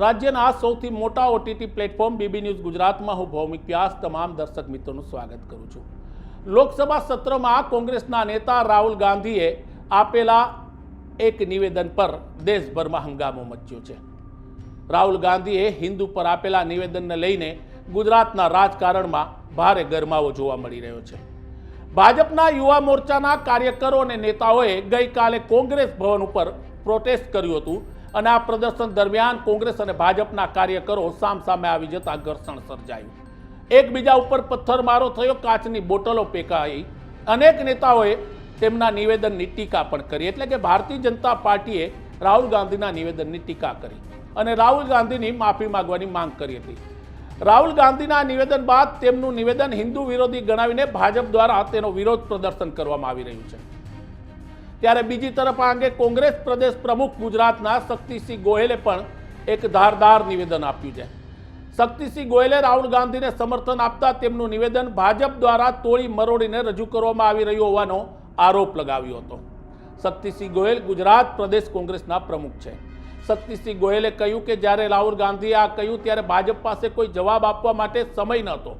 રાજ્યના આ સૌથી મોટા ઓટીટી પ્લેટફોર્મ બીબી ન્યૂઝ ગુજરાતમાં હું ભૌમિક વ્યાસ તમામ દર્શક મિત્રોનું સ્વાગત કરું છું. લોકસભા સત્રમાં કોંગ્રેસના નેતા રાહુલ ગાંધીએ આપેલા એક નિવેદન પર દેશભરમાં હંગામો મચ્યો છે. રાહુલ ગાંધીએ હિન્દુ પર આપેલા નિવેદનને લઈને ગુજરાતના રાજકારણમાં ભારે ગરમાવો જોવા મળી રહ્યો છે. ભાજપના યુવા મોરચાના કાર્યકરો અને નેતાઓએ ગઈકાલે કોંગ્રેસ ભવન ઉપર પ્રોટેસ્ટ કર્યું હતું. અને આ પ્રદર્શન દરમિયાન કોંગ્રેસ અને ભાજપના કાર્યકરો સામસામે આવી જતા ઘર્ષણ સર્જાયું. એકબીજા ઉપર પથ્થરમારો થયો, કાચની બોટલો ફેંકાઈ અનેક નેતાઓએ તેમના નિવેદનની ટીકા પણ કરી. એટલે કે ભારતીય જનતા પાર્ટીએ રાહુલ ગાંધીના નિવેદનની ટીકા કરી. અને રાહુલ ગાંધીની માફી માંગવાની માંગ કરી હતી. રાહુલ ગાંધીના નિવેદન બાદ તેમનું નિવેદન હિન્દુ વિરોધી ગણાવીને ભાજપ દ્વારા તેનો વિરોધ પ્રદર્શન કરવામાં આવી રહ્યું છે. ત્યારે બીજી તરફ આ અંગે કોંગ્રેસ પ્રદેશ પ્રમુખ ગુજરાતના શક્તિસિંહ ગોયલે પણ એક ધારદાર નિવેદન આપ્યું છે. શક્તિસિંહ ગોયલે રાહુલ ગાંધીને સમર્થન આપતા તેમનું નિવેદન ભાજપ દ્વારા તોડી મરોડીને રજૂ કરવામાં આવી રહ્યું હોવાનો આરોપ લગાવ્યો હતો. શક્તિસિંહ ગોયલ ગુજરાત પ્રદેશ કોંગ્રેસના પ્રમુખ છે. શક્તિસિંહ ગોયલે કહ્યું કે જ્યારે રાહુલ ગાંધીએ આ કહ્યું ત્યારે ભાજપ પાસે કોઈ જવાબ આપવા માટે સમય નહોતો.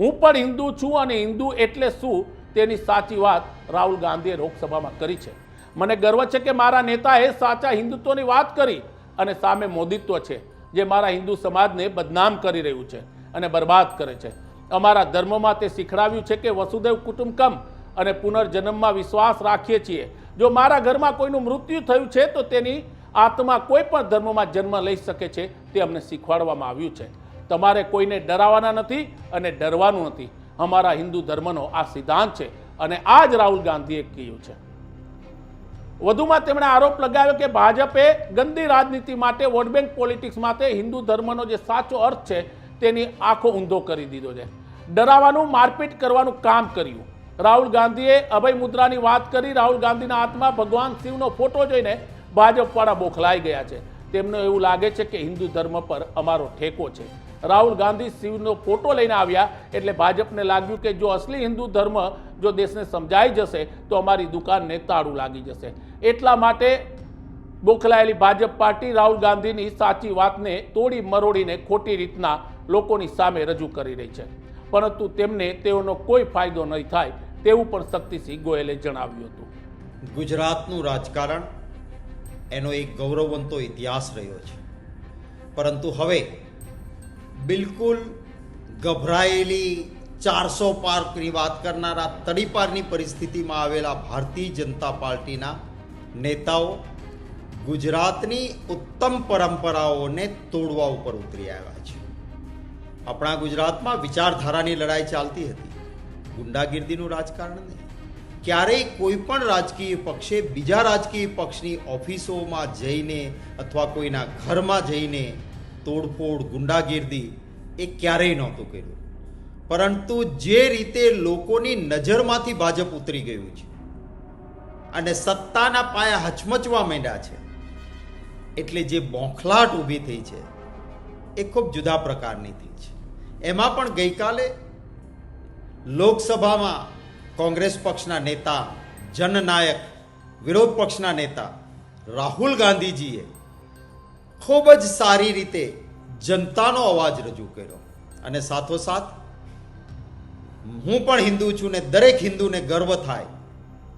હું પણ હિન્દુ છું અને હિન્દુ એટલે શું તેની સાચી વાત રાહુલ ગાંધીએ લોકસભામાં કરી છે. મને ગર્વ છે કે મારા નેતાએ સાચા હિન્દુત્વની વાત કરી અને સામે મોદિત્વ છે, જે મારા હિન્દુ સમાજને બદનામ કરી રહ્યું છે અને બરબાદ કરે છે. અમારા ધર્મમાં તે શીખડાવ્યું છે કે વસુદેવ કુટુંબકમ અને પુનર્જન્મમાં વિશ્વાસ રાખીએ છીએ. જો મારા ઘરમાં કોઈનું મૃત્યુ થયું છે, તો તેની આત્મા કોઈ પણ ધર્મમાં જન્મ લઈ શકે છે, તે અમને શીખવાડવામાં આવ્યું છે. તમારે કોઈને ડરાવવાના નથી અને ડરવાનું નથી. અમારા હિન્દુ ધર્મનો આ સિદ્ધાંત છે અને આ જ રાહુલ ગાંધીએ કહ્યું છે. વધુમાં તેમણે આરોપ લગાવ્યો કે ભાજપે ગંદી રાજનીતિ માટે, વોટ બેંક પોલિટિક્સ માટે, હિન્દુ ધર્મનો જે સાચો અર્થ છે તેની આંખો ઊંધો કરી દીધો છે. ડરાવવાનું, મારપીટ કરવાનું કામ કર્યું. રાહુલ ગાંધીએ અભય મુદ્રાની વાત કરી, રાહુલ ગાંધીના હાથમાં ભગવાન શિવનો ફોટો જોઈને ભાજપવાળા બોખલાઈ ગયા છે. તેમનો એવું લાગે છે કે હિન્દુ ધર્મ પર અમારો ઠેકો છે. રાહુલ ગાંધી શિવનો ફોટો લઈને આવ્યા એટલે ભાજપને લાગ્યું કે જો અસલી હિન્દુ ધર્મ જો દેશને સમજાઈ જશે, તો અમારી દુકાનને તાળું લાગી જશે. એટલા માટે બોખલાયેલી ભાજપ પાર્ટી રાહુલ ગાંધીની સાચી વાતને તોડી મરોડીને ખોટી રીતના લોકોની સામે રજૂ કરી રહી છે. પરંતુ તેમને તેઓનો કોઈ ફાયદો નહીં થાય તેવું પણ શક્તિસિંહ ગોયલે જણાવ્યું હતું. ગુજરાતનું રાજકારણ એનો એક ગૌરવવંતો ઇતિહાસ રહ્યો છે. પરંતુ હવે બિલકુલ ગભરાયેલી ચારસો પાર્કની વાત કરનારા તડીપારની પરિસ્થિતિમાં આવેલા ભારતીય જનતા પાર્ટીના નેતાઓ ગુજરાતની ઉત્તમ પરંપરાઓને તોડવા ઉપર ઉતરી આવ્યા છે. આપણા ગુજરાતમાં વિચારધારાની લડાઈ ચાલતી હતી. ગુંડાગીર્દીનું રાજકારણ નહીં. ક્યારેય કોઈ પણ રાજકીય પક્ષે બીજા રાજકીય પક્ષની ઓફિસોમાં જઈને અથવા કોઈના ઘરમાં જઈને તોડફોડ, ગુંડાગીર્દી એ ક્યારેય નહોતું કર્યું. પરંતુ જે રીતે લોકોની નજરમાંથી ભાજપ ઉતરી ગયું છે અને સત્તાના પાયા હચમચવા માંડ્યા છે, એટલે જે બોંખલાટ ઊભી થઈ છે એ ખૂબ જુદા પ્રકારની થઈ છે. એમાં પણ ગઈકાલે લોકસભામાં કોંગ્રેસ પક્ષના નેતા, જનનાયક, વિરોધ પક્ષના નેતા રાહુલ ગાંધીજીએ ખૂબ જ સારી રીતે જનતાનો અવાજ રજૂ કર્યો. અને સાથોસાથ, હું પણ હિન્દુ છું ને દરેક હિન્દુને ગર્વ થાય,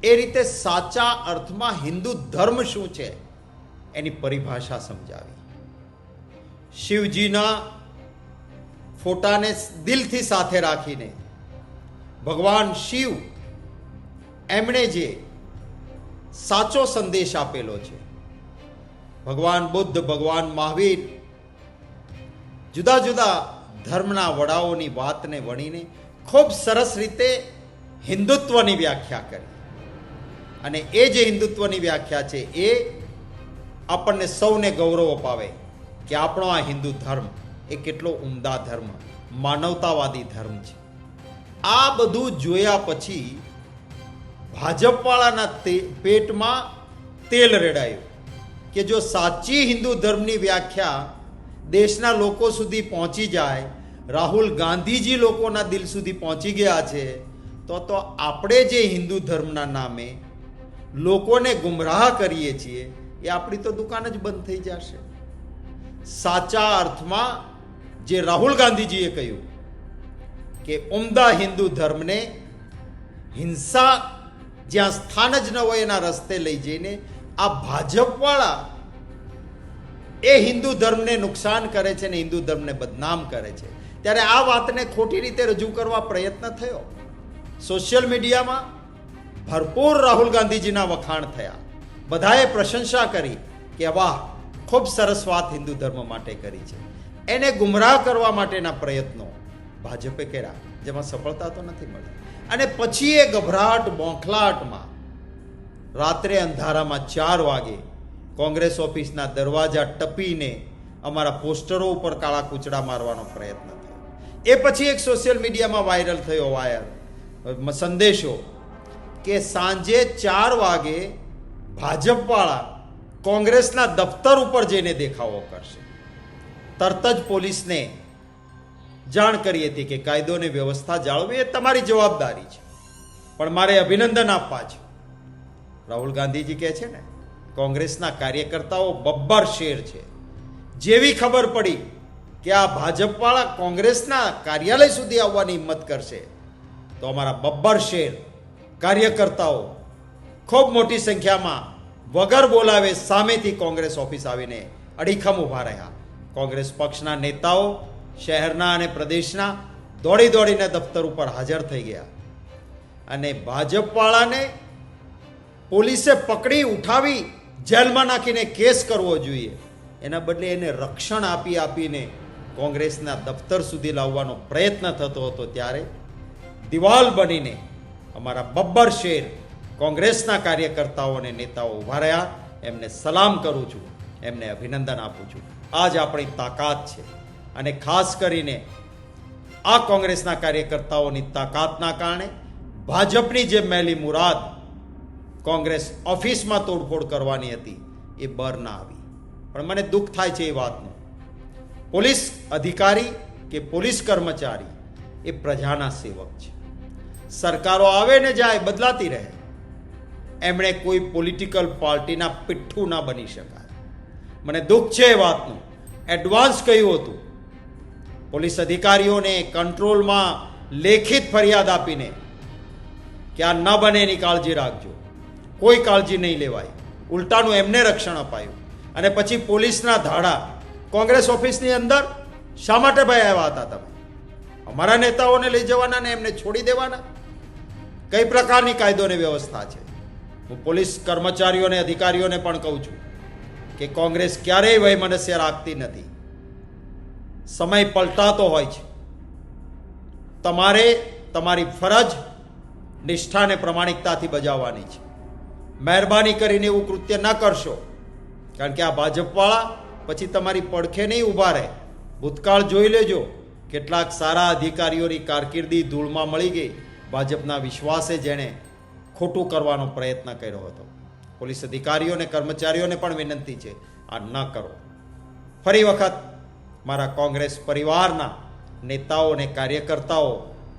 એ રીતે સાચા અર્થમાં હિન્દુ ધર્મ શું છે એની પરિભાષા સમજાવી. શિવજીના ફોટાને દિલથી સાથે રાખીને ભગવાન શિવ એમણે જે સાચો સંદેશ આપેલો છે ભગવાન બુદ્ધ, ભગવાન મહાવીર, જુદા જુદા ધર્મના વડાઓની વાતને વણીને ખૂબ સરસ રીતે હિન્દુત્વની વ્યાખ્યા કરી. અને એ જે હિન્દુત્વની વ્યાખ્યા છે એ આપણને સૌને ગૌરવ અપાવે કે આપણો આ હિન્દુ ધર્મ એ કેટલો ઉમદા ધર્મ, માનવતાવાદી ધર્મ છે. આ બધું જોયા પછી ભાજપવાળાના પેટમાં તેલ રેડાયું. કે જો સાચી હિન્દુ ધર્મની વ્યાખ્યા દેશના લોકો સુધી પહોંચી જાય, રાહુલ ગાંધીજી લોકોના દિલ સુધી પહોંચી ગયા છે, તો તો આપણે જે હિન્દુ ધર્મના નામે લોકોને ગુમરાહ કરીએ છીએ, એ આપણી તો દુકાન જ બંધ થઈ જશે. સાચા અર્થમાં જે રાહુલ ગાંધીજીએ કહ્યું કે ઉમદા હિન્દુ ધર્મને હિંસા જ્યાં સ્થાન જ ન હોય એના રસ્તે લઈ જઈને આ ભાજપવાળા એ હિન્દુ ધર્મને નુકસાન કરે છે ને હિન્દુ ધર્મને બદનામ કરે છે. ત્યારે આ વાતને ખોટી રીતે રજૂ કરવા પ્રયત્ન થયો. સોશિયલ મીડિયામાં ભરપૂર રાહુલ ગાંધીજીના વખાણ થયા. બધાએ પ્રશંસા કરી કે વાહ, ખૂબ સરસ વાત હિન્દુ ધર્મ માટે કરી છે. એને ગુમરાહ કરવા માટેના પ્રયત્નો ભાજપે કર્યા, જેમાં સફળતા તો નથી મળી. અને પછી એ ગભરાટ, બોંખલાટમાં રાત્રે અંધારામાં ચાર વાગે કોંગ્રેસ ઓફિસના દરવાજા ટપીને અમારા પોસ્ટરો ઉપર કાળા કૂચડા મારવાનો પ્રયત્ન થયો. એ પછી એક સોશિયલ મીડિયામાં વાયરલ થયો વાયર સંદેશો કે સાંજે ચાર વાગે ભાજપવાળા કોંગ્રેસના દફતર ઉપર જઈને દેખાવો કરશે. તરત જ પોલીસને જાણ કરી હતી કે કાયદો અને વ્યવસ્થા જાળવવી એ તમારી જવાબદારી છે. પણ મારે અભિનંદન આપવા છે. રાહુલ ગાંધીજી કહે છે ને, કોંગ્રેસના કાર્યકર્તાઓ બબ્બર શેર છે. જેવી ખબર પડી કે આ ભાજપવાળા કોંગ્રેસના કાર્યાલય સુધી આવવાની હિંમત કરશે, તો અમારા બબ્બર શેર કાર્યકર્તાઓ ખૂબ મોટી સંખ્યામાં વગર બોલાવે સામેથી કોંગ્રેસ ઓફિસ આવીને અડીખમ ઊભા રહ્યા. કોંગ્રેસ પક્ષના નેતાઓ શહેરના અને પ્રદેશના દોડી દોડીને દફતર ઉપર હાજર થઈ ગયા. અને ભાજપવાળાને પોલીસે પકડી ઉઠાવી જેલમાં નાખીને કેસ કરવો જોઈએ. એના બદલે એને રક્ષણ આપી આપીને કોંગ્રેસના દફતર સુધી લાવવાનો પ્રયત્ન થતો હતો ત્યારે દિવાલ બનીને અમારા બબ્બર શેર કોંગ્રેસના કાર્યકર્તાઓ અને નેતાઓ ઊભા રહ્યા. એમને સલામ કરું છું, એમને અભિનંદન આપું છું. આ જ આપણી તાકાત છે અને ખાસ કરીને આ કોંગ્રેસના કાર્યકર્તાઓની તાકાતના કારણે ભાજપની જે મેલી મુરાદ કોંગ્રેસ ઓફિસમાં તોડફોડ કરવાની હતી, એ બર ના આવી. પણ મને દુઃખ થાય છે એ વાતનું. પોલીસ અધિકારી કે પોલીસ કર્મચારી એ પ્રજાના સેવક છે. સરકારો આવે ને જાય, બદલાતી રહે. એમણે કોઈ પોલિટિકલ પાર્ટીના પિઠ્ઠું ના બની શકાય. મને દુઃખ છે એ વાતનું. એડવાન્સ કહ્યું હતું. પોલીસ અધિકારીઓને કંટ્રોલમાં લેખિત ફરિયાદ આપીને કે આ ન બને એની કાળજી રાખજો. કોઈ કાળજી નહીં લેવાય. ઉલટાનું એમને રક્ષણ અપાયું. અને પછી પોલીસના ધાડા, કોંગ્રેસ ઓફિસની અંદર શા માટે ભાઈ આવ્યા હતા તમે? અમારા નેતાઓને લઈ જવાના ને એમને છોડી દેવાના? કઈ પ્રકારની કાયદો અને વ્યવસ્થા છે? હું પોલીસ કર્મચારીઓને, અધિકારીઓને પણ કહું છું કે કોંગ્રેસ ક્યારેય વયમનસ્ય રાખતી નથી. સમય પલટાતો હોય છે. તમારે તમારી ફરજ નિષ્ઠાને પ્રમાણિકતાથી બજાવવાની છે. મહેરબાની કરીને એવું કૃત્ય ન કરશો. કારણ કે આ ભાજપવાળા પછી તમારી પડખે નહીં ઊભા રહે. ભૂતકાળ જોઈ લેજો. કેટલાક સારા અધિકારીઓની કારકિર્દી ધૂળમાં મળી ગઈ. ભાજપના વિશ્વાસે જેણે ખોટું કરવાનો પ્રયત્ન કર્યો હતો. પોલીસ અધિકારીઓ અને કર્મચારીઓને પણ વિનંતી છે, આ ન કરો. ફરી વખત મારા કોંગ્રેસ પરિવારના નેતાઓ અને કાર્યકર્તાઓ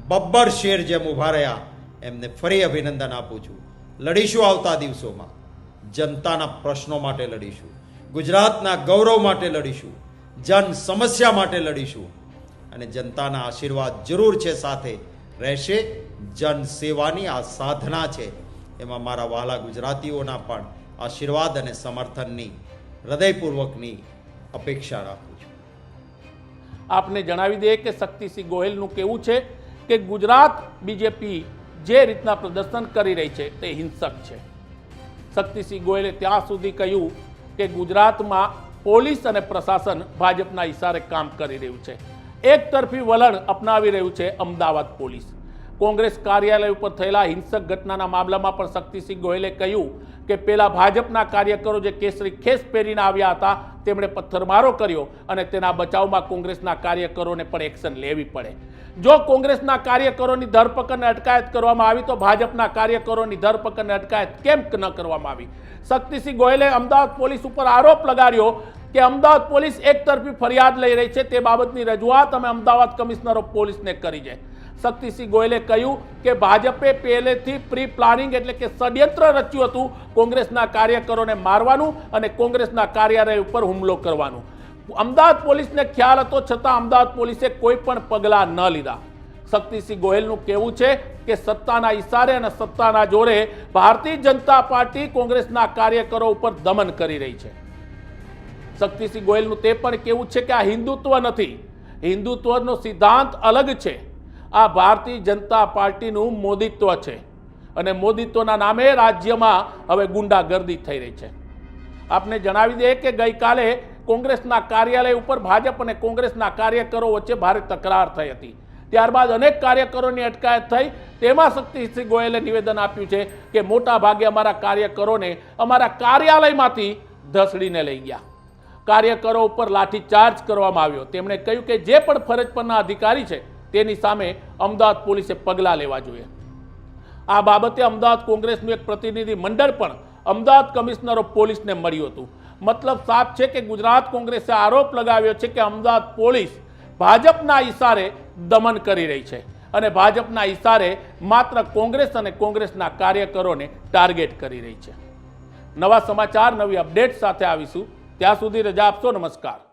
બબ્બર શેર જેમ ઊભા રહ્યા, એમને ફરી અભિનંદન આપું છું. લડીશું આવતા દિવસોમાં. જનતાના પ્રશ્નો માટે લડીશું. ગુજરાતના ગૌરવ માટે લડીશું. જન સમસ્યા માટે લડીશું. અને જનતાના આશીર્વાદ જરૂર છે સાથે રહેશે. જન સેવાની આ સાધના છે. એમાં મારા વહાલા ગુજરાતીઓના પણ આશીર્વાદ અને સમર્થનની, હૃદયપૂર્વકની અપેક્ષા રાખું છું. આપને જણાવી દઈએ કે શક્તિસિંહ ગોહિલનું કેવું છે કે ગુજરાત બીજેપી જે રીતના પ્રદર્શન કરી રહી છે તે હિંસક છે. શક્તિસિંહ ગોયલે ત્યાં સુધી કહ્યું કે ગુજરાતમાં પોલીસ અને પ્રશાસન ભાજપના ઇશારે કામ કરી રહ્યું છે. એક તરફી વલણ અપનાવી રહ્યું છે અમદાવાદ પોલીસ. કોંગ્રેસ કાર્યાલય ઉપર થયેલા હિંસક ઘટનાના મામલામાં પણ શક્તિસિંહ ગોયલે કહ્યું કે પેલા ભાજપના કાર્યકરો જે કેસરી ખેસ પહેરીને આવ્યા હતા તેમણે પથ્થરમારો કર્યો અને તેના બચાવમાં કોંગ્રેસના કાર્યકરોને પણ એક્શન લેવી પડે. જો કોંગ્રેસના કાર્યકરોની ધરપકડને અટકાયત કરવામાં આવી, તો ભાજપના કાર્યકરોની ધરપકડને અટકાયત કેમ ન કરવામાં આવી? શક્તિસિંહ ગોયલે અમદાવાદ પોલીસ ઉપર આરોપ લગાડ્યો કે અમદાવાદ પોલીસ એક તરફી ફરિયાદ લઈ રહી છે. તે બાબતની રજૂઆત અમે અમદાવાદ કમિશનર ઓફ પોલીસને કરી છે. શક્તિસિંહ ગોયલે કહ્યું કે ભાજપે પહેલેથી પ્રી પ્લાનિંગ એટલે કે ષડયંત્ર રચ્યું હતું કોંગ્રેસના કાર્યકરોને મારવાનું અને કોંગ્રેસના કાર્યાલય ઉપર હુમલો કરવાનું. અમદાવાદ પોલીસને ખ્યાલ હતો, છતાં અમદાવાદ પોલીસે કોઈ પણ પગલાં ન લીધા. શક્તિસિંહ ગોહિલનું કહેવું છે કે સત્તાના ઈશારે અને સત્તાના જોરે ભારતીય જનતા પાર્ટી કોંગ્રેસના કાર્યકરો ઉપર દમન કરી રહી છે. શક્તિસિંહ ગોયલનું તે પણ કેવું છે કે આ હિન્દુત્વ નથી. હિન્દુત્વનો સિદ્ધાંત અલગ છે. આ ભારતીય જનતા પાર્ટીનું મોદિત્વ છે. અને મોદીત્વના નામે રાજ્યમાં હવે ગુંડાગર્દી થઈ રહી છે. આપને જણાવી દઈએ કે ગઈકાલે કોંગ્રેસના કાર્યાલય ઉપર ભાજપ અને કોંગ્રેસના કાર્યકરો વચ્ચે ભારે તકરાર થઈ હતી. ત્યારબાદ અનેક કાર્યકરોની અટકાયત થઈ. તેમાં શક્તિસિંહ ગોયલે નિવેદન આપ્યું છે કે મોટા ભાગે અમારા કાર્યકરોને અમારા કાર્યાલયમાંથી ધસડીને લઈ ગયા. કાર્યકરો ઉપર લાઠીચાર્જ કરવામાં આવ્યો. તેમણે કહ્યું કે જે પણ ફરજ પરના અધિકારી છે તેની સામે અમદાવાદ પોલીસે પગલાં લેવા જોઈએ. આ બાબતે અમદાવાદ કોંગ્રેસનું એક પ્રતિનિધિ મંડળ પણ અમદાવાદ કમિશનર ઓફ પોલીસને મળ્યું હતું. મતલબ સાફ છે કે ગુજરાત કોંગ્રેસે આરોપ લગાવ્યો છે કે અમદાવાદ પોલીસ ભાજપના ઈશારે દમન કરી રહી છે અને ભાજપના ઈશારે માત્ર કોંગ્રેસ અને કોંગ્રેસના કાર્યકરોને ટાર્ગેટ કરી રહી છે. નવા સમાચાર, નવી અપડેટ સાથે આવીશું. ત્યાં સુધી રજા આપશો. નમસ્કાર.